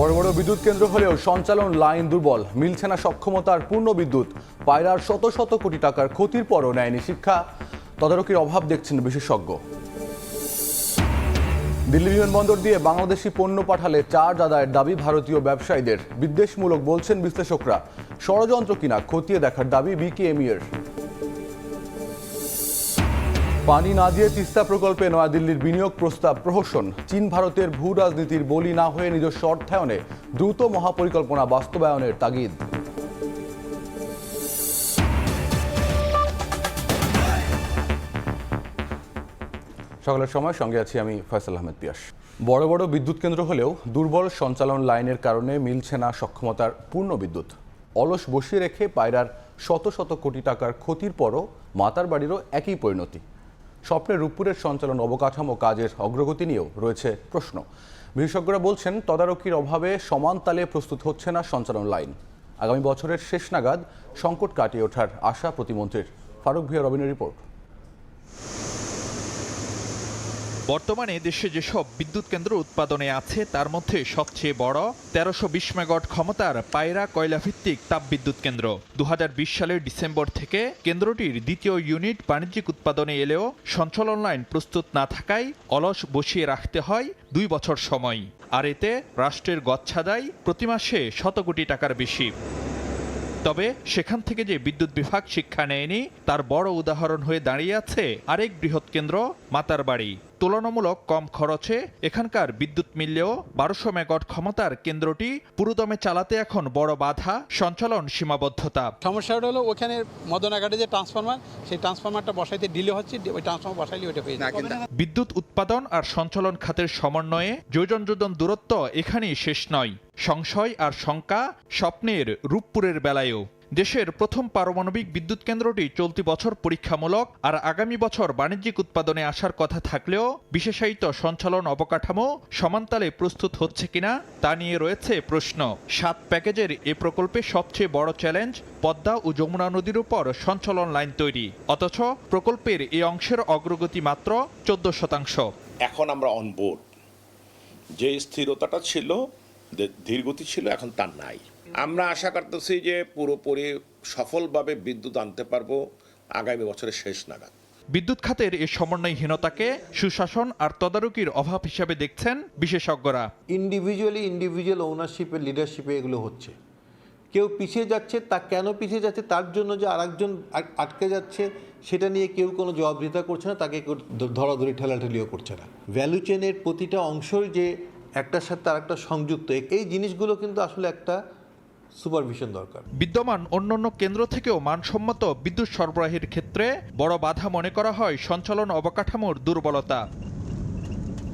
বড় বড় বিদ্যুৎ কেন্দ্র হলেও সঞ্চালন লাইন দুর্বল, মিলছে না সক্ষমতার পূর্ণ বিদ্যুৎ। পায়রার শত শত কোটি টাকার ক্ষতির পরও নেয়নি শিক্ষা। তদারকির অভাব দেখছেন বিশেষজ্ঞ। দিল্লি বিমানবন্দর দিয়ে বাংলাদেশি পণ্য পাঠালে চার্জ আদায়ের দাবি ভারতীয় ব্যবসায়ীদের। বিদ্বেষমূলক বলছেন বিশ্লেষকরা। ষড়যন্ত্র কিনা খতিয়ে দেখার দাবি বিকেএমই এর পানি না দিয়ে তিস্তা প্রকল্পে নয়াদিল্লির বিনিয়োগ প্রস্তাব প্রহসন। চীন ভারতের ভূ রাজনীতির বলি না হয়ে নিজস্ব অর্থায়নে দ্রুত মহাপরিকল্পনা বাস্তবায়নের তাগিদ। সকালের সময় সঙ্গে আছি আমি ফয়সাল আহমেদ পিয়াস। বড় বড় বিদ্যুৎ কেন্দ্র হলেও দুর্বল সঞ্চালন লাইনের কারণে মিলছে না সক্ষমতার পূর্ণ বিদ্যুৎ। অলস বসিয়ে রেখে পায়রার শত শত কোটি টাকার ক্ষতির পরও মাতার বাড়িরও একই পরিণতি। স্বপ্নের রূপপুরের সঞ্চালন অবকাঠামো কাজের অগ্রগতি নিয়েও রয়েছে প্রশ্ন। বিশেষজ্ঞরা বলছেন, তদারকির অভাবে সমান তালে প্রস্তুত হচ্ছে না সঞ্চালন লাইন। আগামী বছরের শেষ নাগাদ সংকট কাটিয়ে ওঠার আশা প্রতিমন্ত্রীর। ফারুক ভিয়া, রবিনের রিপোর্ট। বর্তমানে দেশে যেসব বিদ্যুৎ কেন্দ্র উৎপাদনে আছে, তার মধ্যে সবচেয়ে বড় তেরোশো বিশ মেগাওয়াট ক্ষমতার পায়রা কয়লা ভিত্তিক তাপবিদ্যুৎ কেন্দ্র। দু হাজার বিশ সালের ডিসেম্বর থেকে কেন্দ্রটির দ্বিতীয় ইউনিট বাণিজ্যিক উৎপাদনে এলেও সঞ্চালন লাইন প্রস্তুত না থাকায় অলস বসিয়ে রাখতে হয় দুই বছর সময়। আর এতে রাষ্ট্রের গচ্ছাদায় প্রতি মাসে শত কোটি টাকার বেশি। তবে সেখান থেকে যে বিদ্যুৎ বিভাগ শিক্ষা নেয়নি, তার বড় উদাহরণ হয়ে দাঁড়িয়ে আছে আরেক বৃহৎ কেন্দ্র মাতার বাড়ি তুলনামূলক কম খরচে এখানকার বিদ্যুৎ মিললেও বারোশো মেগাওয়াট ক্ষমতার কেন্দ্রটি পুরোদমে চালাতে এখন বড় বাধা সঞ্চালন সীমাবদ্ধতা। সমস্যাটা হলো ওখানে মদনাঘাটে যে ট্রান্সফরমার সেই ট্রান্সফরমারটা বসাইতে ডিলে হচ্ছে ওই ট্রান্সফরমার বসাইলে ওইটা পেয়ে যাবে। বিদ্যুৎ উৎপাদন আর সঞ্চালন খাতের সমন্বয়ে যোজন যোজন দূরত্ব এখানেই শেষ নয়। সংশয় আর শঙ্কা স্বপ্নের রূপপুরের বেলায়ও। দেশের প্রথম পারমাণবিক বিদ্যুৎ কেন্দ্রটি চলতি বছর পরীক্ষামূলক আর আগামী বছর বাণিজ্যিক উৎপাদনে আসার কথা থাকলেও বিশেষায়িত সঞ্চালন অবকাঠামো সমান্তালে প্রস্তুত হচ্ছে কিনা তা নিয়ে রয়েছে প্রশ্ন। সাত প্যাকেজের এ প্রকল্পে সবচেয়ে বড় চ্যালেঞ্জ পদ্মা ও যমুনা নদীর উপর সঞ্চালন লাইন তৈরি। অথচ প্রকল্পের এই অংশের অগ্রগতি মাত্র চোদ্দ শতাংশ। এখন আমরা অন বোর্ড যে স্থিরতাটা ছিল ধীরগতি ছিল, এখন তার নাই। আমরা আশা করতেছি যে পুরোপুরি সফলভাবে বিদ্যুৎ আনতে পারব আগামী বছরের শেষ নাগাদ। বিদ্যুৎ খাতের এই সমন্বয়হীনতাকে সুশাসন আর তদারকির অভাব হিসাবে দেখছেন বিশেষজ্ঞরা। ইন্ডিভিজুয়ালি ইন্ডিভিজুয়াল ওনারশিপে লিডারশিপে এগুলো হচ্ছে। কেউ পিছিয়ে যাচ্ছে তা কেন পিছিয়ে যাচ্ছে তার জন্য যে আরেকজন আটকে যাচ্ছে সেটা নিয়ে কেউ কোনো জবাবদিহিতা করছে না তাকে ধরাধরি ঠেলাঠেলিও করছে না। ভ্যালু চেনের প্রতিটা অংশই যে একটার সাথে আরেকটা সংযুক্ত এই জিনিসগুলো কিন্তু আসলে একটা সুপারভিশন দরকার। বিদ্যমান অন্যান্য কেন্দ্র থেকেও মানসম্মত বিদ্যুৎ সরবরাহের ক্ষেত্রে বড় বাধা মনে করা হয় সঞ্চালন অবকাঠামোর দুর্বলতা।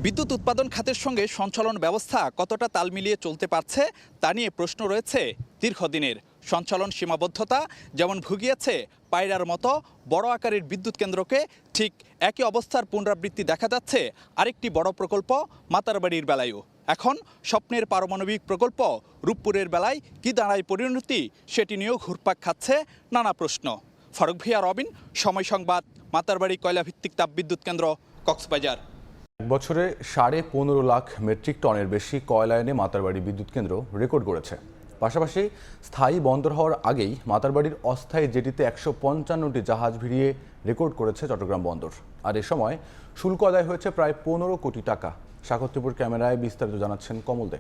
বিদ্যুৎ উৎপাদন খাতের সঙ্গে সঞ্চালন ব্যবস্থা কতটা তাল মিলিয়ে চলতে পারছে তা নিয়ে প্রশ্ন রয়েছে দীর্ঘদিনের সঞ্চালন সীমাবদ্ধতা যেমন ভুগিয়েছে পায়রার মতো বড় আকারের বিদ্যুৎ কেন্দ্রকে ঠিক একই অবস্থার পুনরাবৃত্তি দেখা যাচ্ছে আরেকটি বড় প্রকল্প মাতারবাড়ির বেলায়ও। এখন স্বপ্নের পারমাণবিক প্রকল্প, রূপপুরের বেলায় কি দাঁড়ায় পরিণতি সেটি নিয়েও ঘুরপাক খাচ্ছে নানা প্রশ্ন। ফারুক ভিয়া, রবিন, সময় সংবাদ, মাতারবাড়ি কয়লাভিত্তিক তাপবিদ্যুৎ কেন্দ্র, কক্সবাজার। এক বছরে সাড়ে পনেরো লাখ মেট্রিক টনের বেশি কয়লা এনে মাতারবাড়ি বিদ্যুৎ কেন্দ্র রেকর্ড করেছে পাশাপাশি স্থায়ী বন্দর হওয়ার আগেই মাতারবাড়ির অস্থায়ী জেটিতে একশো পঞ্চান্নটি জাহাজ ভিড়িয়ে রেকর্ড করেছে চট্টগ্রাম বন্দর। আর এ সময় শুল্ক আদায় হয়েছে প্রায় পনেরো কোটি টাকা। সাকত্যপুর ক্যামেরায় বিস্তারিত জানাচ্ছেন কমল দে।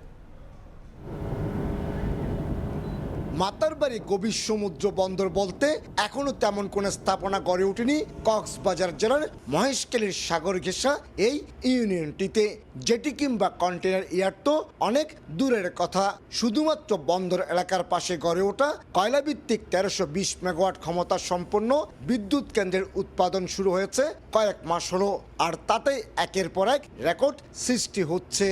মাতারবাড়ি গভীর সমুদ্র বন্দর বলতে এখনও তেমন কোনো স্থাপনা গড়ে ওঠেনি কক্সবাজার জেলার মহেশখালীর সাগর ঘেঁষা এই ইউনিয়নটিতে। জেটি কিংবা কন্টেনার ইয়ার্ড তো অনেক দূরের কথা। শুধুমাত্র বন্দর এলাকার পাশে গড়ে ওঠা কয়লাভিত্তিক তেরোশো বিশ মেগাওয়াট ক্ষমতা সম্পন্ন বিদ্যুৎ কেন্দ্রের উৎপাদন শুরু হয়েছে কয়েক মাস হলো। আর তাতে একের পর এক রেকর্ড সৃষ্টি হচ্ছে।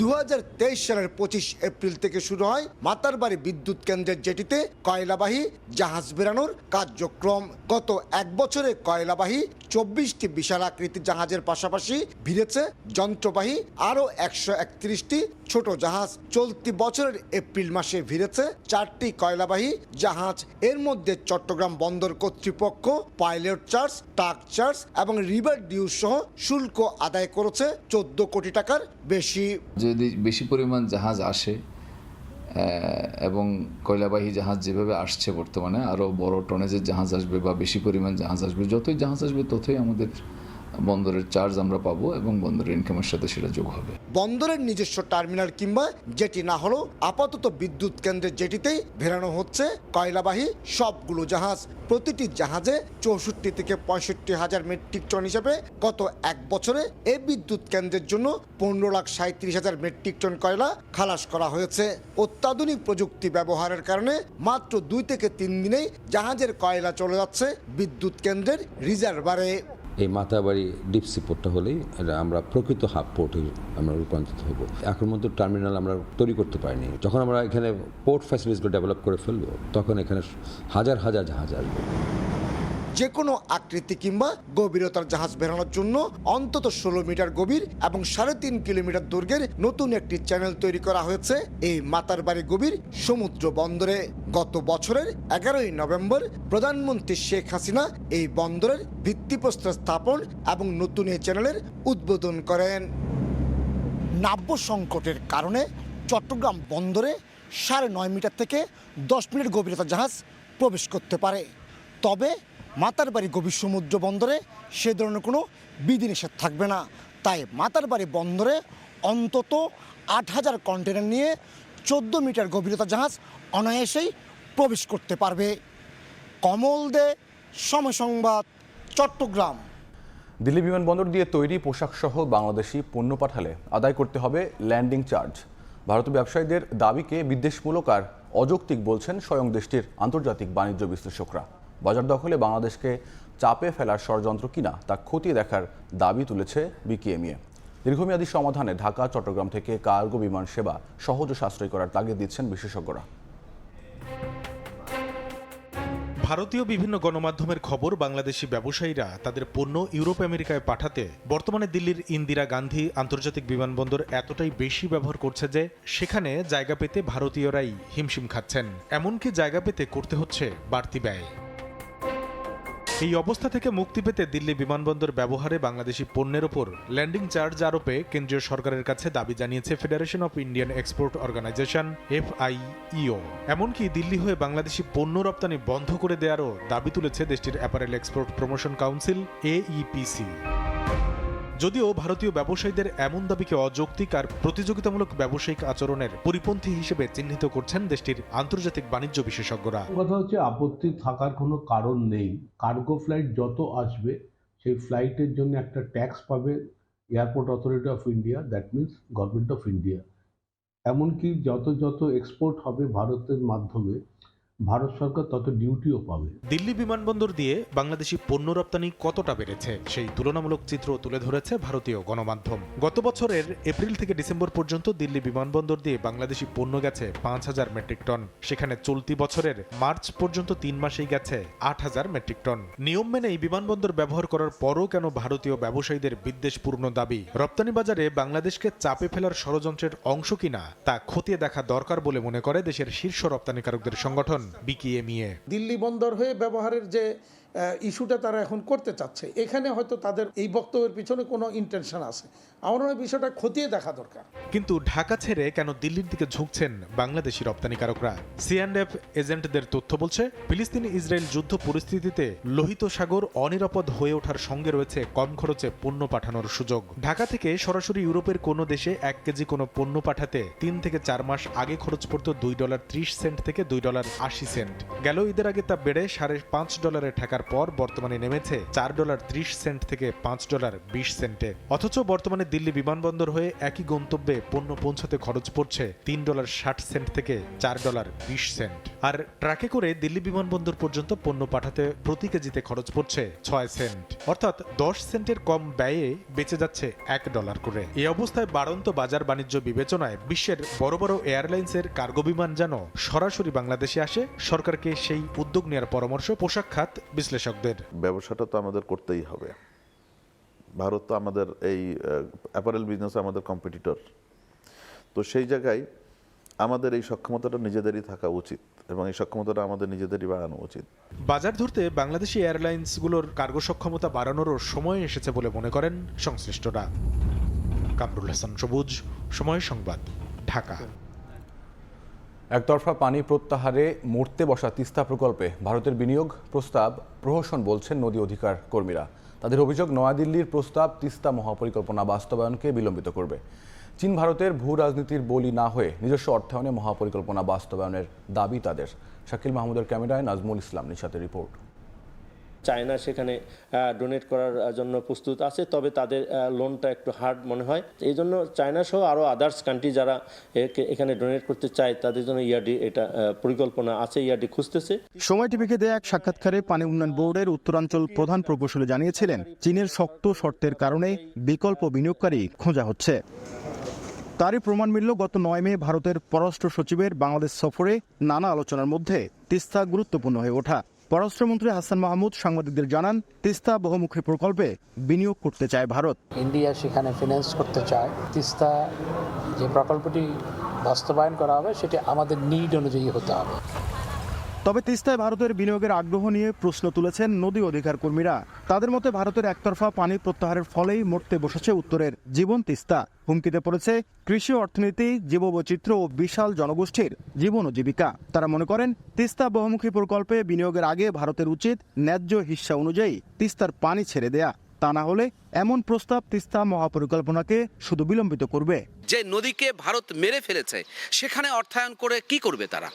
দু হাজার তেইশ সালের পঁচিশ এপ্রিল থেকে শুরু হয় মাতারবাড়ি বিদ্যুৎ কেন্দ্রের জেটিতে কয়লাবাহী জাহাজ বেরানোর কার্যক্রম। গত এক বছরে কয়লাবাহী চব্বিশটি বিশাল আকৃতির জাহাজের পাশাপাশি ভিড়েছে যন্ত্রবাহী আরও একশো একত্রিশটি ছোট জাহাজ। চলতি বছরের এপ্রিল মাসে ভিড়েছে চারটি কয়লাবাহী জাহাজ। এর মধ্যে চট্টগ্রাম বন্দর কর্তৃপক্ষ, পাইলট চার্জ টাক চার্জ এবং রিভার ডিউ সহ শুল্ক আদায় করেছে চোদ্দ কোটি টাকার বেশি। যদি বেশি পরিমাণ জাহাজ আসে এবং কয়লাবাহী জাহাজ যেভাবে আসছে বর্তমানে আরও বড় টনেজের জাহাজ আসবে বা বেশি পরিমাণ জাহাজ আসবে, যতই জাহাজ আসবে ততই আমাদের বন্দরের চার্জ আমরা পাবো এবং বন্দরের ইনকামের সাথে সেটা যোগ হবে। বন্দরের নিজস্ব টার্মিনাল কিংবা যেটি না হলেও আপাতত বিদ্যুৎ কেন্দ্রের জেটিতেই ভেড়ানো হচ্ছে কয়লাবাহী সবগুলো জাহাজ। প্রতিটি জাহাজে চৌষট্টি থেকে পঁয়ষট্টি হাজার মেট্রিক টন হিসেবে গত এক বছরে এই বিদ্যুৎ কেন্দ্রের জন্য পনেরো লাখ সাঁত্রিশ হাজার মেট্রিক টন কয়লা খালাস করা হয়েছে। অত্যাধুনিক প্রযুক্তি ব্যবহারের কারণে মাত্র দুই থেকে তিন দিনেই জাহাজের কয়লা চলে যাচ্ছে বিদ্যুৎ কেন্দ্রের রিজার্ভারে এই মাতাবাড়ি ডিপসি পোর্টটা হলেই আমরা প্রকৃত হাফ পোর্টে আমরা রূপান্তরিত হব। এখন মধ্যে টার্মিনাল আমরা তৈরি করতে পারিনি। যখন আমরা এখানে পোর্ট ফ্যাসিলিটিসগুলো ডেভেলপ করে ফেলব, তখন এখানে হাজার হাজার জাহাজ আসবে। যে কোনো আকৃতি কিংবা গভীরতার জাহাজ বেরানোর জন্য অন্তত ষোলো মিটার গভীর এবং সাড়ে তিন কিলোমিটার দৈর্ঘ্যের নতুন একটি চ্যানেল তৈরি করা হয়েছে এই মাতার মাতারবাড়ি গভীর সমুদ্র বন্দরে। গত বছরের এগারোই নভেম্বর প্রধানমন্ত্রী শেখ হাসিনা এই বন্দরের ভিত্তিপ্রস্তর স্থাপন এবং নতুন এই চ্যানেলের উদ্বোধন করেন। নাব্য সংকটের কারণে চট্টগ্রাম বন্দরে সাড়ে নয় মিটার থেকে দশ মিনিট গভীরতার জাহাজ প্রবেশ করতে পারে। তবে মাতারবাড়ি গভীর সমুদ্র বন্দরে সে ধরনের কোনো বিধিনিষেধ থাকবে না। তাই মাতার মাতারবাড়ি বন্দরে অন্তত আট হাজার কন্টেনার নিয়ে চোদ্দ মিটার গভীরতা জাহাজ অনায়াসেই প্রবেশ করতে পারবে। কমল দে, সময় সংবাদ, চট্টগ্রাম। দিল্লি বিমানবন্দর দিয়ে তৈরি পোশাকসহ বাংলাদেশি পণ্য পাঠালে আদায় করতে হবে ল্যান্ডিং চার্জ। ভারতীয় ব্যবসায়ীদের দাবিকে বিদ্বেষমূলক আর অযৌক্তিক বলছেন স্বয়ং দেশটির আন্তর্জাতিক বাণিজ্য বিশ্লেষকরা। বাজার দখলে বাংলাদেশকে চাপে ফেলার ষড়যন্ত্র কিনা তা খতিয়ে দেখার দাবি তুলেছে বিকেএমইএ। দীর্ঘমেয়াদী সমাধানে ঢাকা, চট্টগ্রাম থেকে কার্গো বিমান সেবা সহজ সাশ্রয়ী করার তাগিদ দিচ্ছেন বিশেষজ্ঞরা। ভারতীয় বিভিন্ন গণমাধ্যমের খবর বাংলাদেশি ব্যবসায়ীরা তাদের পণ্য ইউরোপ, আমেরিকায় পাঠাতে বর্তমানে দিল্লির ইন্দিরা গান্ধী আন্তর্জাতিক বিমানবন্দর এতটাই বেশি ব্যবহার করছে যে সেখানে জায়গা পেতে ভারতীয়রাই হিমশিম খাচ্ছেন। এমনকি জায়গা পেতে করতে হচ্ছে বাড়তি ব্যয়। এই অবস্থা থেকে মুক্তি পেতে দিল্লি বিমানবন্দর ব্যবহারে বাংলাদেশি পণ্যের ওপর ল্যান্ডিং চার্জ আরোপে কেন্দ্রীয় সরকারের কাছে দাবি জানিয়েছে federation of Indian export organization FIEO এমনকি দিল্লি হয়ে বাংলাদেশি পণ্য রপ্তানি বন্ধ করে দেওয়ারও দাবি তুলেছে দেশটির apparel export promotion council AEPC যদিও ভারতীয় ব্যবসায়ীদের এমন দাবিকে অযৌক্তিক আর প্রতিযোগিতামূলক ব্যবসায়িক আচরণের পরিপন্থী হিসেবে চিহ্নিত করছেন দেশটির আন্তর্জাতিক বাণিজ্য বিশেষজ্ঞরা। কথা হচ্ছে, আপত্তি থাকার কোনো কারণ নেই। কার্গো ফ্লাইট যত আসবে, সেই ফ্লাইটের জন্য একটা ট্যাক্স পাবে airport authority of India, that means government of India. এমনকি যত যত এক্সপোর্ট হবে ভারতের মাধ্যমে ভারত সরকার তত ডিউটিও পাবে। দিল্লি বিমানবন্দর দিয়ে বাংলাদেশি পণ্য রপ্তানি কতটা বেড়েছে, সেই তুলনামূলক চিত্র তুলে ধরেছে ভারতীয় গণমাধ্যম। গত বছরের এপ্রিল থেকে ডিসেম্বর পর্যন্ত দিল্লি বিমানবন্দর দিয়ে বাংলাদেশি পণ্য গেছে পাঁচ হাজার মেট্রিক টন। সেখানে চলতি বছরের মার্চ পর্যন্ত তিন মাসেই গেছে আট হাজার মেট্রিক টন। নিয়ম মেনে এই বিমানবন্দর ব্যবহার করার পরও কেন ভারতীয় ব্যবসায়ীদের বিদ্বেষপূর্ণ দাবি? রপ্তানি বাজারে বাংলাদেশকে চাপে ফেলার ষড়যন্ত্রের অংশ কিনা, তা খতিয়ে দেখা দরকার বলে মনে করে দেশের শীর্ষ রপ্তানিকারকদের সংগঠন। বিকিএমইএ দিল্লি বন্দর হয়ে ব্যবহারের যে ইস্যুটা তারা এখন করতে চাচ্ছে। এখানে হয়তো তাদের এই বক্তব্যের পিছনে কোনো ইন্টেনশন আছে। আমার মনে বিষয়টা খতিয়ে দেখা দরকার। কিন্তু ঢাকা ছেড়ে কেন দিল্লির দিকে ঝুঁকছেন বাংলাদেশি রপ্তানিকারকরা? সিঅ্যান্ডএফ এজেন্টদের তথ্য বলছে, ফিলিস্তিন ইসরায়েল যুদ্ধ পরিস্থিতিতে লোহিত সাগর অনিরাপদ হয়ে ওঠার সঙ্গে রয়েছে কম খরচে পণ্য পাঠানোর সুযোগ। ঢাকা থেকে সরাসরি ইউরোপের কোনো দেশে এক কেজি কোনো পণ্য পাঠাতে তিন থেকে চার মাস আগে খরচ পড়তো দুই ডলার ত্রিশ সেন্ট থেকে দুই ডলার আশি সেন্ট। গেল ঈদের আগে তা বেড়ে সাড়ে পাঁচ ডলারে ঠেকার পর বর্তমানে নেমেছে চার ডলার ত্রিশ সেন্ট থেকে পাঁচ ডলার বিশ সেন্টে। অথচ বর্তমানে দিল্লি বিমানবন্দর হয়ে একই গন্তব্যে পণ্য পৌঁছাতে খরচ পড়ছে তিন ডলার ষাট সেন্ট থেকে চার ডলার বিশ সেন্ট। আর ট্রাকে করে দিল্লি বিমানবন্দর পর্যন্ত পণ্য পাঠাতে প্রতি কেজিতে খরচ পড়ছে ছয় সেন্ট। অর্থাৎ দশ সেন্টের কম ব্যয়ে বেঁচে যাচ্ছে এক ডলার করে। এই অবস্থায় বাড়ন্ত বাজার বাণিজ্য বিবেচনায় বিশ্বের বড় বড় এয়ারলাইন্সের কার্গো বিমান যেন সরাসরি বাংলাদেশে আসে, সরকারকে সেই উদ্যোগ নেওয়ার পরামর্শ, পোশাক খাত বিশ্লেষকদের। ব্যবসাটা তো আমাদের করতেই হবে। ভারত তো আমাদের এই অ্যাপারেল বিজনেস আমাদের কম্পিটিটর তো সেই জায়গায় আমাদের এই সক্ষমতাটা নিজেদেরই থাকা উচিত এবং এই সক্ষমতাটা আমাদের নিজেদেরই বাড়ানো উচিত। বাজার ধরতে বাংলাদেশি এয়ারলাইন্সগুলোর কার্গো সক্ষমতা বাড়ানোরও সময় এসেছে বলে মনে করেন সংশ্লিষ্টরা। কামরুল হাসান সবুজ সময় সংবাদ ঢাকা। একতরফা পানি প্রত্যাহারে মরতে বসা তিস্তা প্রকল্পে ভারতের বিনিয়োগ প্রস্তাব প্রহসন বলছেন নদী অধিকার কর্মীরা। তাদের অভিযোগ, নয়াদিল্লির প্রস্তাব তিস্তা মহাপরিকল্পনা বাস্তবায়নকে বিলম্বিত করবে। চীন ভারতের ভূ রাজনীতির বলি না হয়ে নিজস্ব অর্থায়নে মহাপরিকল্পনা বাস্তবায়নের দাবি তাদের। শাকিল মাহমুদের ক্যামেরায় নাজমুল ইসলাম নিশাতের রিপোর্ট। চায়না সেখানে ডোনেট করার জন্য প্রস্তুত আছে। তবে তাদের লোনটা একটু হার্ড মনে হয়। এই জন্য চায়না সহ আরও আদার্স কান্ট্রি যারা এখানে ডোনেট করতে চায়, তাদের জন্য ইয়ারডি এটা পরিকল্পনা আছে ইয়ারডি খুঁজতেছে। সময় টিভিকে দেয়া এক সাক্ষাৎকারে পানি উন্নয়ন বোর্ডের উত্তরাঞ্চল প্রধান প্রকৌশলী জানিয়েছিলেন, চীনের শক্ত শর্তের কারণে বিকল্প বিনিয়োগকারী খোঁজা হচ্ছে। তারই প্রমাণ মিলল গত নয় মে ভারতের পররাষ্ট্র সচিবের বাংলাদেশ সফরে নানা আলোচনার মধ্যে তিস্তা গুরুত্বপূর্ণ হয়ে ওঠা। পররাষ্ট্রমন্ত্রী হাসান মাহমুদ সাংবাদিকদের জানান, তিস্তা বহুমুখী প্রকল্পে বিনিয়োগ করতে চায় ভারত। ইন্ডিয়া সেখানে ফিনান্স করতে চায়। তিস্তা যে প্রকল্পটি বাস্তবায়ন করা হবে, সেটি আমাদের নিড অনুযায়ী হতে হবে। তবে তিস্তায় ভারতের বিনিয়োগের আগ্রহ নিয়ে প্রশ্ন তুলেছেন নদী অধিকার কর্মীরা। তাদের মতে ভারতের একতরফা পানি প্রত্যাহারের ফলেই মরতে বসেছে উত্তরের জীবন তিস্তা। হুমকিতে পড়েছে কৃষি অর্থনীতি, জীববৈচিত্র্য ও বিশাল জনগোষ্ঠীর জীবন ও জীবিকা। তারা মনে করেন, তিস্তা বহুমুখী প্রকল্পে বিনিয়োগের আগে ভারতের উচিত ন্যায্য হিস্সা অনুযায়ী তিস্তার পানি ছেড়ে দেয়া। তা না হলে এমন প্রস্তাব তিস্তা মহাপরিকল্পনাকে শুধু বিলম্বিত করবে। যে নদীকে ভারত মেরে ফেলেছে, সেখানে অর্থায়ন করে কি করবে তারা?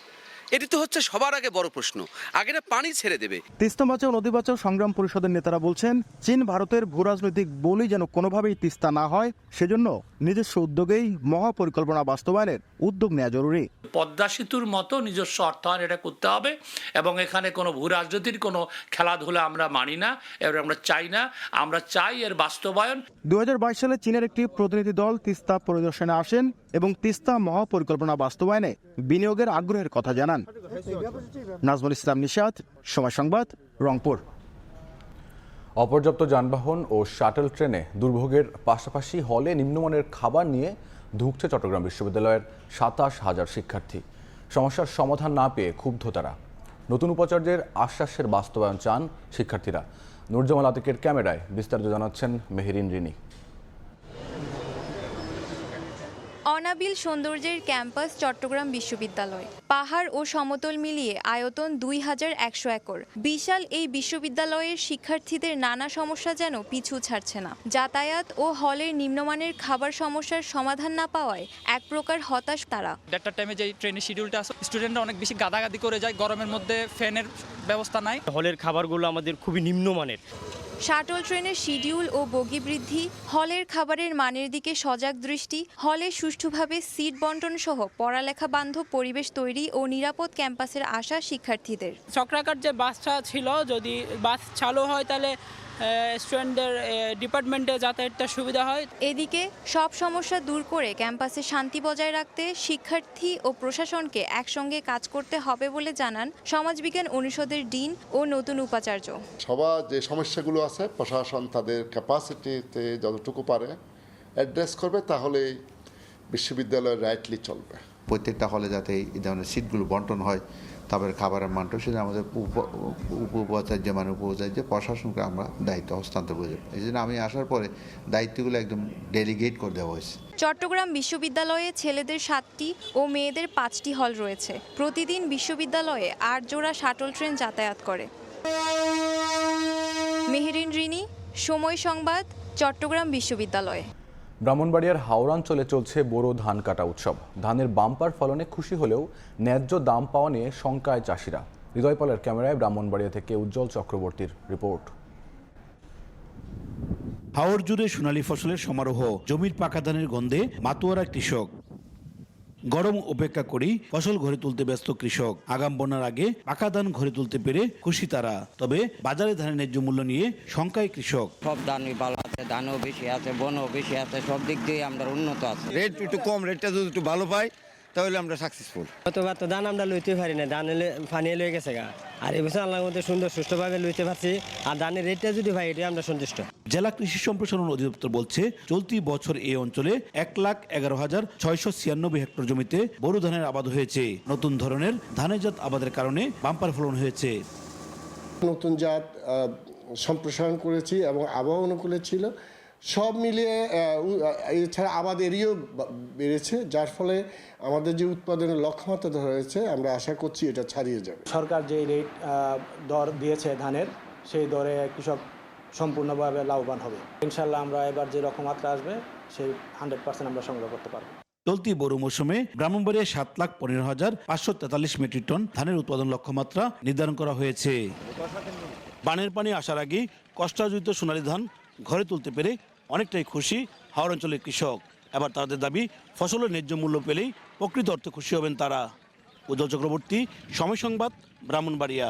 এটি তো হচ্ছে সবার আগে বড় প্রশ্ন। আগে না পানি ছেড়ে দেবে। তিস্তা বাঁচাও নদী বাঁচাও সংগ্রাম পরিষদের নেতারা বলছেন চীন ভারতের ভূরাজনৈতিক বলি যেন কোনোভাবেই তিস্তা না হয় সেজন্য নিজস্ব উদ্যোগেই মহাপরিকল্পনা বাস্তবায়নের উদ্যোগ নেওয়া জরুরি। পদ্মা সেতুর মতো নিজস্ব অর্থায়ন এটা করতে হবে এবং এখানে কোনো ভূ রাজনীতির কোনো খেলাধুলা আমরা মানি না এবং আমরা চাই না আমরা চাই এর বাস্তবায়ন। দুই হাজার বাইশ সালে চীনের একটি প্রতিনিধি দল তিস্তা পরিদর্শনে আসেন এবং তিস্তা মহাপরিকল্পনা বাস্তবায়নে বিনিয়োগের আগ্রহের কথা জানান। নাজমুল ইসলাম নিশাত, সময় সংবাদ, রংপুর। অপর্যাপ্ত যানবাহন ও শাটল ট্রেনে দুর্ভোগের পাশাপাশি হলে নিম্নমানের খাবার নিয়ে ঢুকছে চট্টগ্রাম বিশ্ববিদ্যালয়ের সাতাশ হাজার শিক্ষার্থী। সমস্যার সমাধান না পেয়ে ক্ষুব্ধ তারা। নতুন উপাচার্যের আশ্বাসের বাস্তবায়ন চান শিক্ষার্থীরা। নুরজামাল আতিকের ক্যামেরায় বিস্তারিত জানাচ্ছেন মেহেরিন রিনি অনাবিল সৌন্দর্যের ক্যাম্পাস চট্টগ্রাম বিশ্ববিদ্যালয়। পাহাড় ও সমতল মিলিয়ে আয়তন দুই হাজার একশো একর। বিশাল এই বিশ্ববিদ্যালয়ের শিক্ষার্থীদের নানা সমস্যা যেন পিছু ছাড়ছে না। যাতায়াত ও হলের নিম্নমানের খাবার সমস্যার সমাধান না পাওয়ায় এক প্রকার হতাশ তারা। দেড়টার টাইমে যে ট্রেনের শিডিউলটা আছে স্টুডেন্টরা অনেক বেশি গাদাগাদি করে যায় গরমের মধ্যে ফ্যানের ব্যবস্থা নাই। হলের খাবারগুলো আমাদের খুবই নিম্নমানের। শাটল ট্রেনের শিডিউল ও বগি বৃদ্ধি, হলের খাবারের মানের দিকে সজাগ দৃষ্টি, হলে সুষ্ঠুভাবে সিট বন্টন সহ পড়ালেখা বান্ধব পরিবেশ তৈরি ও নিরাপদ ক্যাম্পাসের আশা শিক্ষার্থীদের। চক্রাকার যে বাসটা ছিল, যদি বাস চালু হয় তাহলে স্টুডেন্টদের ডিপার্টমেন্টে যাতায়াতটা সুবিধা হয়। এদিকে সব সমস্যা দূর করে ক্যাম্পাসে শান্তি বজায় রাখতে শিক্ষার্থী ও প্রশাসনকে একসঙ্গে কাজ করতে হবে বলে জানান সমাজবিজ্ঞান অনুষদের ডিন ও নতুন উপাচার্য। সবার যে সমস্যাগুলো আছে প্রশাসন তাদের ক্যাপাসিটিতে যতটুকু পারে অ্যাড্রেস করবে তাহলে বিশ্ববিদ্যালয় রাইটলি চলবে। প্রত্যেকটা হলে যাতে এই ধরনের সিটগুলো বন্টন হয়, তারপরে খাবারের মানটা সেটা আমাদের উপ- উপ, উপাচার্য মানে উপাচার্য, প্রশাসনকে আমরা দায়িত্ব হস্তান্তর করে দেবো। এই জন্য আমি আসার পরে দায়িত্বগুলো একদম ডেলিগেট করে দেওয়া হয়েছে। চট্টগ্রাম বিশ্ববিদ্যালয়ে ছেলেদের সাতটি ও মেয়েদের পাঁচটি হল রয়েছে। প্রতিদিন বিশ্ববিদ্যালয়ে আট জোড়া শাটল ট্রেন যাতায়াত করে। মেহেরিন রিনি, সময় সংবাদ, চট্টগ্রাম বিশ্ববিদ্যালয়। ব্রাহ্মণবাড়িয়ার হাওড়াঞ্চলে চলছে বোরো ধান কাটা উৎসব। ধানের বাম্পার ফলনে খুশি হলেও ন্যায্য দাম পাওয়া নিয়ে শঙ্কায় চাষিরা। হৃদয় পালের ক্যামেরায় ব্রাহ্মণবাড়িয়া থেকে উজ্জ্বল চক্রবর্তীর রিপোর্ট। হাওর জুড়ে সোনালী ফসলের সমারোহ জমির পাকা ধানের গন্ধে মাতোয়ারা কৃষক। গরম উপেক্ষা করি ফসল ঘরে তুলতে ব্যস্ত কৃষক। আগাম বন্যার আগে পাকা ধান ঘরে তুলতে পেরে খুশি তারা। তবে বাজারে ধানের ন্যায্য মূল্য নিয়ে শঙ্কায় কৃষক। সব ধানই ভালো। ধানও বেশি আছে বনও বেশি আছে সব দিক দিয়ে আমরা উন্নত আছে। রেট একটু কম রেটটা যদি একটু ভালো পাই তাহলে আমরা সাকসেসফুল গতবার তো ধান আমরা লইতে পারি না ধান এলে পানি লয়ে গেছে গা। আর এবছর আল্লাহর মধ্যে সুন্দর সুষ্ঠুভাবে লইতে পারছি। আর ধানের রেটটা যদি ভাই এটা আমরা সন্তুষ্ট। জেলা কৃষি সম্প্রসারণ অধিদপ্তর বলছে চলতি বছর এই অঞ্চলে এক লাখ এগারো হাজার ছয়শো ছিয়ানব্বই হেক্টর জমিতে বোরো ধানের আবাদ হয়েছে। নতুন ধরনের ধানের জাত আবাদের কারণে বাম্পার ফলন হয়েছে। নতুন জাত আহ, সম্প্রসারণ করেছি এবং আবহাওয়া অনুকূলে ছিল। সব মিলিয়ে এছাড়া আবাদ এরিয়াও বা- বেড়েছে যার ফলে আমাদের যে উৎপাদনের লক্ষ্যমাত্রা ধরা হয়েছে আমরা আশা করছি এটা ছাড়িয়ে যাবে। সরকার যে রেট দর দিয়েছে ধানের সেই দরে কৃষক সম্পূর্ণভাবে লাভবান হবে। ইনশাল্লাহ আমরা এবার যে লক্ষ্যমাত্রা আসবে সেই হান্ড্রেড পার্সেন্ট আমরা সংগ্রহ করতে পারব। চলতি বড় মৌসুমে ব্রাহ্মণবাড়িয়া সাত লাখ পনেরো হাজার পাঁচশো তেতাল্লিশ মেট্রিক টন ধানের উৎপাদন লক্ষ্যমাত্রা নির্ধারণ করা হয়েছে। বানের পানি আসার আগে কষ্টার্জিত সোনালী ধান ঘরে তুলতে পেরে অনেকটাই খুশি হাওড় অঞ্চলের কৃষক। এবার তাদের দাবি, ফসলের ন্যায্য মূল্য পেলেই প্রকৃত অর্থে খুশি হবেন তারা। উজ্জ্বল চক্রবর্তী, সময় সংবাদ, ব্রাহ্মণবাড়িয়া।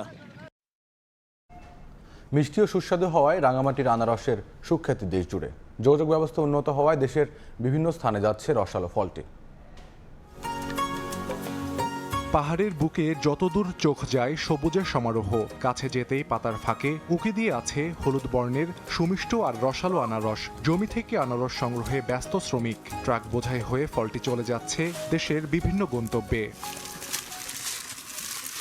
মিষ্টি ও সুস্বাদু হওয়ায় রাঙামাটির আনারসের সুখ্যাতি দেশ জুড়ে যোগাযোগ ব্যবস্থা উন্নত হওয়ায় দেশের বিভিন্ন স্থানে যাচ্ছে রসালো ফলটি। পাহাড়ের বুকে যতদূর চোখ যায় সবুজের সমারোহ। কাছে যেতেই পাতার ফাঁকে উকি দিয়ে আছে হলুদ বর্ণের সুমিষ্ট আর রসালো আনারস। জমি থেকে আনারস সংগ্রহে ব্যস্ত শ্রমিক। ট্রাক বোঝাই হয়ে ফলটি চলে যাচ্ছে দেশের বিভিন্ন গন্তব্যে।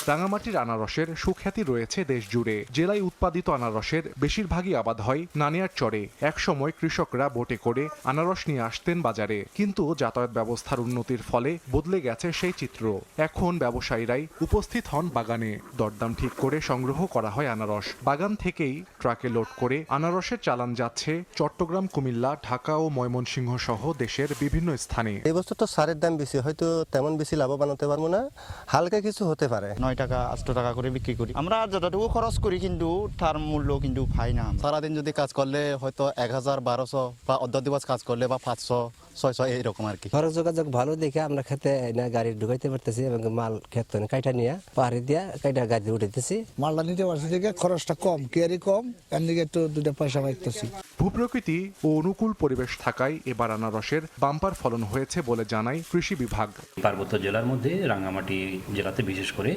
রাঙামাটির আনারসের সুখ্যাতি রয়েছে দেশ জুড়ে। জেলায় উৎপাদিত আনারসের বেশিরভাগই আবাদ হয় নানিয়ার চরে। একসময় কৃষকরা বোটে করে আনারস নিয়ে আসতেন বাজারে। কিন্তু যাতায়াত ব্যবস্থার উন্নতির ফলে বদলে গেছে সেই চিত্র। এখন ব্যবসায়ীরাই উপস্থিত হন বাগানে। দরদাম ঠিক করে সংগ্রহ করা হয় আনারস। বাগান থেকেই ট্রাকে লোড করে আনারসের চালান যাচ্ছে চট্টগ্রাম কুমিল্লা ঢাকা ও ময়মনসিংহ সহ দেশের বিভিন্ন স্থানে। এবছর তো সারের দাম বেশি হয়তো তেমন বেশি লাভবান হতে পারব না। হালকা কিছু হতে পারে। নয় টাকা আষ্ট টাকা করে বিক্রি করি। আমরা যতটুকু খরচ করি কিন্তু তার মূল্য কিন্তু পাই না সারাদিন যদি কাজ করলে হয়তো এক হাজার বারোশো বা অর্ধ দিবস কাজ করলে বা পাঁচশো ছয়শো এইরকম আর কি। খরচ যোগাযোগ ভালো দেখে আমরা খেতে না গাড়ি ঢুকাইতে পারতেছি এবং মাল খেত কাইটা নিয়ে পাহাড়ি দিয়া কাইটা গাড়ি উঠাইতেছি। মালটা নিতে পারছি দেখে খরচটা কম কেয়ারি কম এর দিকে একটু দুটা পয়সা পাইতেছি। ভূপ্রকৃতি ও অনুকূল পরিবেশ থাকায় এবার আনারসের বাম্পার ফলন হয়েছে বলে জানায় কৃষি বিভাগ। পার্বত্য জেলার মধ্যে রাঙ্গামাটি জেলাতে বিশেষ করে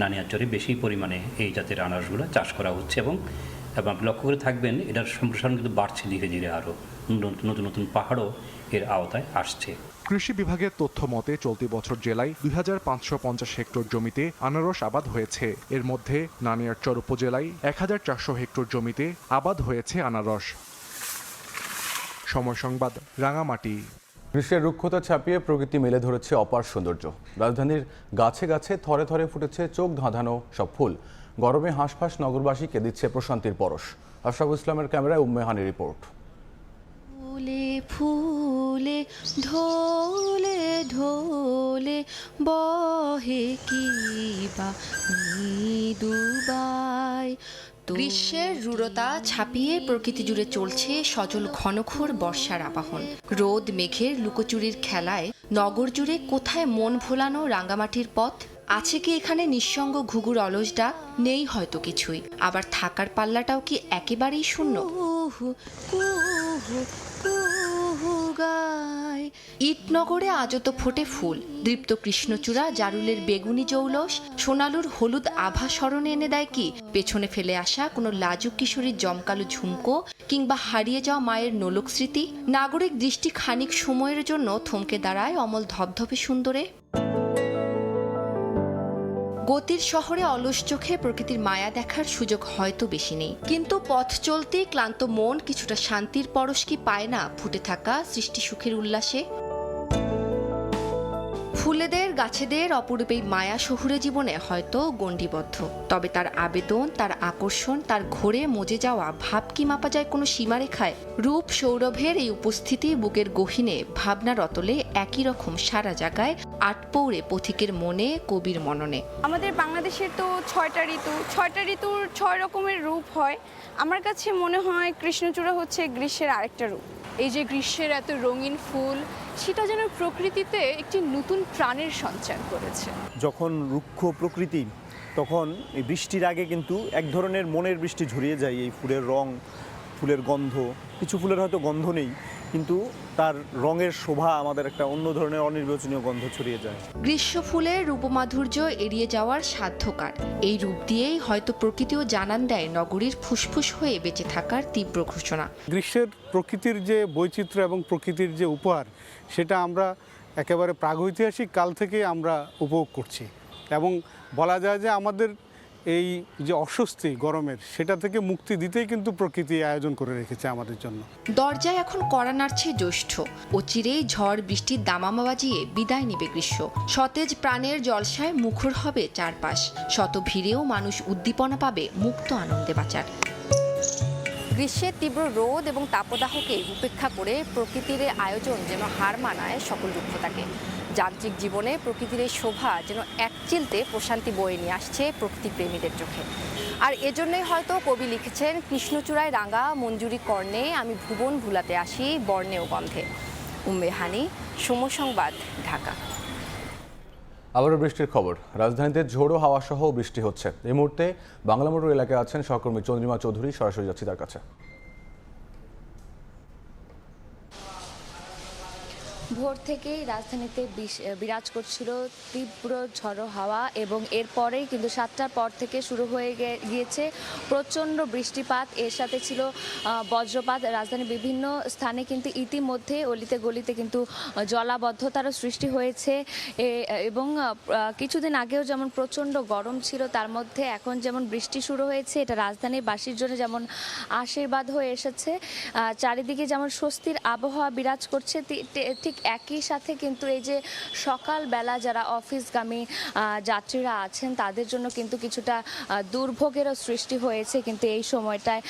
নানিয়াচরে বেশি পরিমাণে এই জাতের আনারসগুলো চাষ করা হচ্ছে এবং এবং আপনি লক্ষ্য করে থাকবেন, এটার সম্প্রসারণ কিন্তু বাড়ছে ধীরে ধীরে আরও নতুন নতুন পাহাড়ও এর আওতায় আসছে। কৃষি বিভাগের তথ্য মতে চলতি বছর জেলায় দুই হাজার পাঁচশো পঞ্চাশ হেক্টর জমিতে আনারস আবাদ হয়েছে। এর মধ্যে নানিয়ারচর উপজেলায় এক হাজার চারশো হেক্টর জমিতে আবাদ হয়েছে আনারস। সময় সংবাদ, রাঙামাটি। গ্রীষ্মের রুক্ষতা ছাপিয়ে প্রকৃতি মেলে ধরেছে অপার সৌন্দর্য। রাজধানীর গাছে গাছে, থরে থরে ফুটেছে চোখ ধাঁধানো সব ফুল। গরমে হাঁসফাঁস নগরবাসীকে দিচ্ছে প্রশান্তির পরশ। আশরাফুল ইসলামের ক্যামেরায় উম্মেহানি রিপোর্ট। ফুলে ফুলে, ঢোলে ঢোলে, বহে কি বা দুবাই। গ্রীষ্মের রূঢ়তা ছাপিয়ে প্রকৃতি জুড়ে চলছে সজল ঘনঘোর বর্ষার আবাহন। রোদ মেঘের লুকোচুরির খেলায় নগর জুড়ে কোথায় মন ভোলানো রাঙ্গামাটির পথ? আছে কি এখানে নিঃসঙ্গ ঘুঘুর অলস ডাক? নেই হয়তো কিছুই। আবার থাকার পাল্লাটাও কি একেবারেই শূন্য? গায় ইটনগরে আজত ফোটে ফুল। দৃপ্ত কৃষ্ণচূড়া, জারুলের বেগুনি জৌলস, সোনালুর হলুদ আভা স্মরণে এনে দেয় কি? পেছনে ফেলে আসা কোনো লাজুক কিশোরীর জমকালো ঝুমকো কিংবা হারিয়ে যাওয়া মায়ের নোলক স্মৃতি? নাগরিক দৃষ্টি খানিক সময়ের জন্য থমকে দাঁড়ায় অমল ধবধবে সুন্দরে। গতির শহরে অলস চোখে প্রকৃতির মায়া দেখার সুযোগ হয়তো বেশি নেই। কিন্তু পথ চলতে ক্লান্ত মন কিছুটা শান্তির পরশ কি পায় না ফুটে থাকা সৃষ্টি সুখের উল্লাসে? ফুলেদের, গাছেদের অপরূপ এই মায়া শহুরে জীবনে হয়তো গণ্ডিবদ্ধ। তবে তার আবেদন, তার আকর্ষণ, তার ঘোরে মজে যাওয়া ভাব কি মাপা যায় কোনো সীমারেখায়? রূপ সৌরভের এই উপস্থিতি বুকের গহিনে ভাবনার অতলে একই রকম সারা জায়গায় আটপৌরে পথিকের মনে, কবির মননে। আমাদের বাংলাদেশের তো ছয়টা ঋতু, ছয়টা ঋতুর ছয় রকমের রূপ হয়। আমার কাছে মনে হয় কৃষ্ণচূড়া হচ্ছে গ্রীষ্মের আরেকটা রূপ। এই যে গ্রীষ্মের এত রঙিন ফুল, সেটা যেন প্রকৃতিতে একটি নতুন প্রাণের সঞ্চার করেছে। যখন রুক্ষ প্রকৃতি, তখন এই বৃষ্টির আগে কিন্তু এক ধরনের মনের বৃষ্টি ঝরিয়ে যায় এই ফুলের রং, ফুলের গন্ধ। কিছু ফুলের হয়তো গন্ধ নেই, কিন্তু তার রঙের শোভা আমাদের একটা অন্য ধরনের অনির্বাচনীয় গন্ধ ছড়িয়ে যায়। গ্রীষ্ম ফুলের রূপমাধুর্য এড়িয়ে যাওয়ার সাধ্যকার। এই রূপ দিয়েই হয়তো প্রকৃতিও জানান দেয় নগরীর ফুসফুস হয়ে বেঁচে থাকার তীব্র ঘোষণা। গ্রীষ্মের প্রকৃতির যে বৈচিত্র্য এবং প্রকৃতির যে উপহার সেটা আমরা একেবারে প্রাগৈতিহাসিক কাল থেকে আমরা উপভোগ করছি। এবং বলা যায় যে আমাদের এই যে অস্বস্তি গরমের সেটা থেকে মুক্তি দিতেই কিন্তু প্রকৃতি আয়োজন করে রেখেছে আমাদের জন্য। দরজায় এখন কড়া নাড়ছে জ্যৈষ্ঠ। ও চিরেই ঝড় বৃষ্টির দামামা বাজিয়ে বিদায় নেবে গ্রীষ্ম। সতেজ প্রাণের জলসায় মুখর হবে চারপাশ। শত ভিড়েও মানুষ উদ্দীপনা পাবে মুক্ত আনন্দে বাঁচার গ্রীষ্মের তীব্র রোদ এবং তাপদাহকে উপেক্ষা করে প্রকৃতির আয়োজন যেন হার মানায় সকল রুক্ষতাকে যান্ত্রিক জীবনে প্রকৃতির এই শোভা যেন একচিলতে প্রশান্তি বয়ে নিয়ে আসছে প্রকৃতি প্রেমীদের চোখে। আর এজন্যই হয়তো কবি লিখেছেন, কৃষ্ণচূড়ায় রাঙা মঞ্জুরি কর্ণে আমি ভুবন ভুলাতে আসি বর্ণেও গন্ধে। উম্মেহানি সমসংবাদ ঢাকা। আবারও বৃষ্টির খবর। রাজধানীতে ঝোড়ো হাওয়া সহ বৃষ্টি হচ্ছে। এই মুহূর্তে বাংলা মোটর এলাকায় আছেন সহকর্মী চন্দ্রিমা চৌধুরী, সরাসরি যাচ্ছি তার কাছে। ভোর থেকেই রাজধানীতে বিরাজ করছিল তীব্র ঝড়ো হাওয়া এবং এরপরেই কিন্তু সাতটার পর থেকে শুরু হয়ে গিয়েছে প্রচণ্ড বৃষ্টিপাত। এর সাথে ছিল বজ্রপাত। রাজধানীর বিভিন্ন স্থানে কিন্তু ইতিমধ্যে অলিতে গলিতে কিন্তু জলাবদ্ধতারও সৃষ্টি হয়েছে। এবং কিছুদিন আগেও যেমন প্রচণ্ড গরম ছিল, তার মধ্যে এখন যেমন বৃষ্টি শুরু হয়েছে, এটা রাজধানীর রাজধানীবাসীর জন্য যেমন আশীর্বাদ হয়ে এসেছে। চারিদিকে যেমন স্বস্তির আবহাওয়া বিরাজ করছে ঠিক একই সাথে কিন্তু এই যে সকালবেলা যারা অফিসগামী যাত্রীরা আছেন, তাদের জন্য কিন্তু কিছুটা দুর্ভোগেরও সৃষ্টি হয়েছে। কিন্তু এই সময়টায়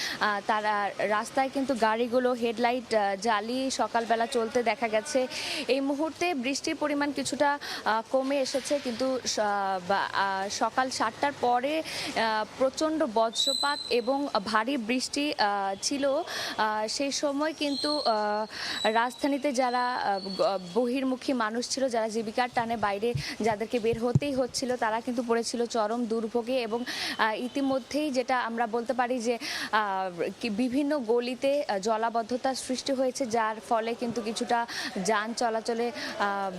তারা রাস্তায় কিন্তু গাড়িগুলো হেডলাইট জ্বালিয়ে সকালবেলা চলতে দেখা গেছে। এই মুহূর্তে বৃষ্টির পরিমাণ কিছুটা কমে এসেছে। কিন্তু সকাল সাতটার পরে প্রচণ্ড বজ্রপাত এবং ভারী বৃষ্টি ছিল। সেই সময় কিন্তু রাজধানীতে যারা বহির্মুখী মানুষ ছিল যারা জীবিকার টানে বাইরে যাদেরকে বের হতেই হচ্ছিল, তারা কিন্তু পড়েছিল চরম দুর্ভোগে এবং ইতিমধ্যেই যেটা আমরা বলতে পারি যে বিভিন্ন গলিতে জলাবদ্ধতার সৃষ্টি হয়েছে যার ফলে কিন্তু কিছুটা যান চলাচলে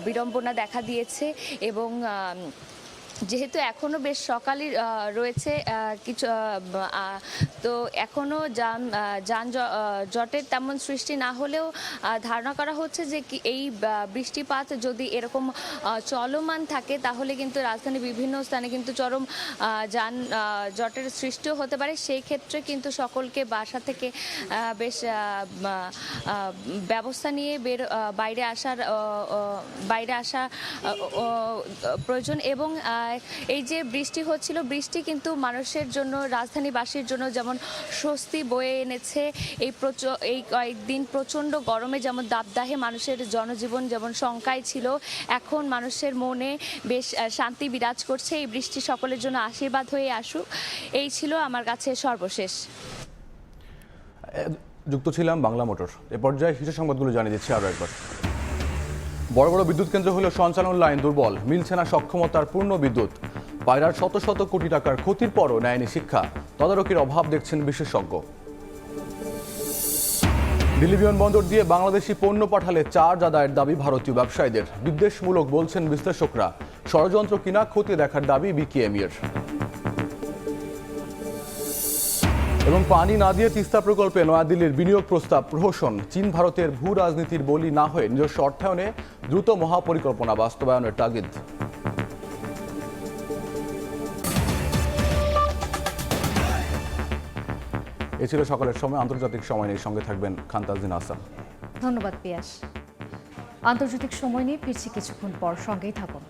বিড়ম্বনা দেখা দিয়েছে এবং যেহেতু এখনও বেশ সকালই রয়েছে কিছু তো এখনও যান যান জটের তেমন সৃষ্টি না হলেও ধারণা করা হচ্ছে যে এই বৃষ্টিপাত যদি এরকম চলমান থাকে, তাহলে কিন্তু রাজধানীর বিভিন্ন স্থানে কিন্তু চরম যান জটের সৃষ্টিও হতে পারে। সেই ক্ষেত্রে কিন্তু সকলকে বাসা থেকে বেশ ব্যবস্থা নিয়ে বের বাইরে আসার বাইরে আসা প্রয়োজন এবং এই যে বৃষ্টি হচ্ছিল, বৃষ্টি কিন্তু মানুষের জন্য, রাজধানীবাসীর জন্য যেমন স্বস্তি বয়ে এনেছে। এই প্রচ- এই কয়েকদিন প্রচণ্ড গরমে যেমন দাবদাহে মানুষের জনজীবন যেমন শঙ্কায় ছিল, এখন মানুষের মনে বেশ শান্তি বিরাজ করছে। এই বৃষ্টি সকলের জন্য আশীর্বাদ হয়ে আসুক। এই ছিল আমার কাছে সর্বশেষ। যুক্ত ছিলাম বাংলা মোটর। এ পর্যায়ে শীর্ষ সংবাদগুলো জানিয়ে দিচ্ছি আরও একবার। বড় বড় বিদ্যুৎ কেন্দ্র হলেও সঞ্চালন লাইন দুর্বল, মিলছে না সক্ষমতার পূর্ণ বিদ্যুৎ। পায়রার শত শত কোটি টাকার ক্ষতির পরও নেয়নি শিক্ষা। তদারকির অভাব দেখছেন বিশেষজ্ঞ। দিল্লি বিমানবন্দর দিয়ে বাংলাদেশি পণ্য পাঠালে চার্জ আদায়ের দাবি ভারতীয় ব্যবসায়ীদের। বিদ্বেষমূলক বলছেন বিশ্লেষকরা। ষড়যন্ত্র কিনা ক্ষতি দেখার দাবি বিকেএমইয়ের এবং পানি না দিয়ে তিস্তা প্রকল্পে নয়াদিল্লির বিনিয়োগ প্রস্তাব প্রহসন। চীন ভারতের ভূ রাজনীতির বলি না হয়ে নিজস্ব অর্থায়নে দ্রুত মহাপরিকল্পনা বাস্তবায়নের তাগিদ। এ ছিল সকালের সময়। আন্তর্জাতিক সময় নিয়ে সঙ্গে থাকবেন খান্তাজিন আসাম ধন্যবাদ পিয়াস। আন্তর্জাতিক সময় নিয়ে ফিরছি কিছুক্ষণ পর। সঙ্গেই থাকুন।